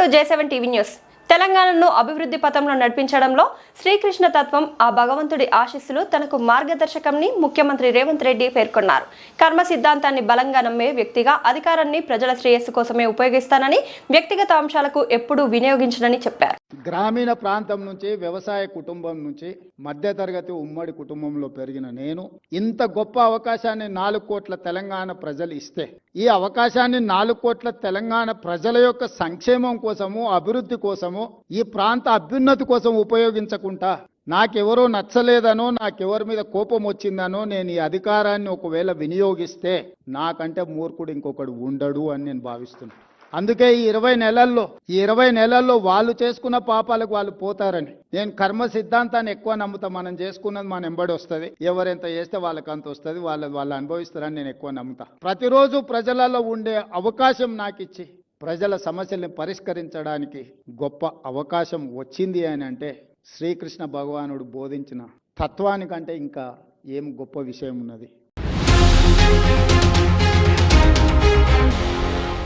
welcome to J seven TV news తెలంగాణను అభివృద్ధి పథంలో నడిపించడంలో శ్రీకృష్ణ తత్వం ఆ భగవంతుడి ఆశీస్సులు తనకు మార్గదర్శకంని ముఖ్యమంత్రి రేవంత్ రెడ్డి పేర్కొన్నారు. కర్మ సిద్ధాంతాన్ని బలంగా నమ్మే వ్యక్తిగా అధికారాన్ని ప్రజల శ్రేయస్సు కోసమే ఉపయోగిస్తానని వ్యక్తిగత అంశాలకు ఎప్పుడూ వినియోగించనని చెప్పారు. గ్రామీణ ప్రాంతం నుంచి వ్యవసాయ కుటుంబం నుంచి మధ్యతరగతి ఉమ్మడి కుటుంబంలో పెరిగిన నేను ఇంత గొప్ప అవకాశాన్ని నాలుగు కోట్ల తెలంగాణ ప్రజలు ఇస్తే ఈ అవకాశాన్ని నాలుగు కోట్ల తెలంగాణ ప్రజల యొక్క సంక్షేమం కోసము అభివృద్ధి కోసము కోసము ఈ ప్రాంత అభ్యున్నతి కోసం ఉపయోగించకుండా నాకెవరో నచ్చలేదనో నాకెవరి మీద కోపం వచ్చిందనో నేను ఈ అధికారాన్ని ఒకవేళ వినియోగిస్తే నాకంటే మూర్ఖుడు ఇంకొకడు ఉండడు అని నేను భావిస్తున్నాను అందుకే ఈ ఇరవై నెలల్లో ఈ ఇరవై నెలల్లో వాళ్ళు చేసుకున్న పాపాలకు వాళ్ళు పోతారని. నేను కర్మ సిద్ధాంతాన్ని ఎక్కువ నమ్ముతా. మనం చేసుకున్నది మన ఎంబడి వస్తుంది. ఎవరెంత చేస్తే వాళ్ళకి అంత వస్తుంది. వాళ్ళు వాళ్ళు అనుభవిస్తారని నేను ఎక్కువ నమ్ముతా. ప్రతిరోజు ప్రజలలో ఉండే అవకాశం నాకు ఇచ్చి ప్రజల సమస్యల్ని పరిష్కరించడానికి గొప్ప అవకాశం వచ్చింది అని అంటే శ్రీకృష్ణ భగవానుడు బోధించిన తత్వానికంటే ఇంకా ఏం గొప్ప విషయం ఉన్నది?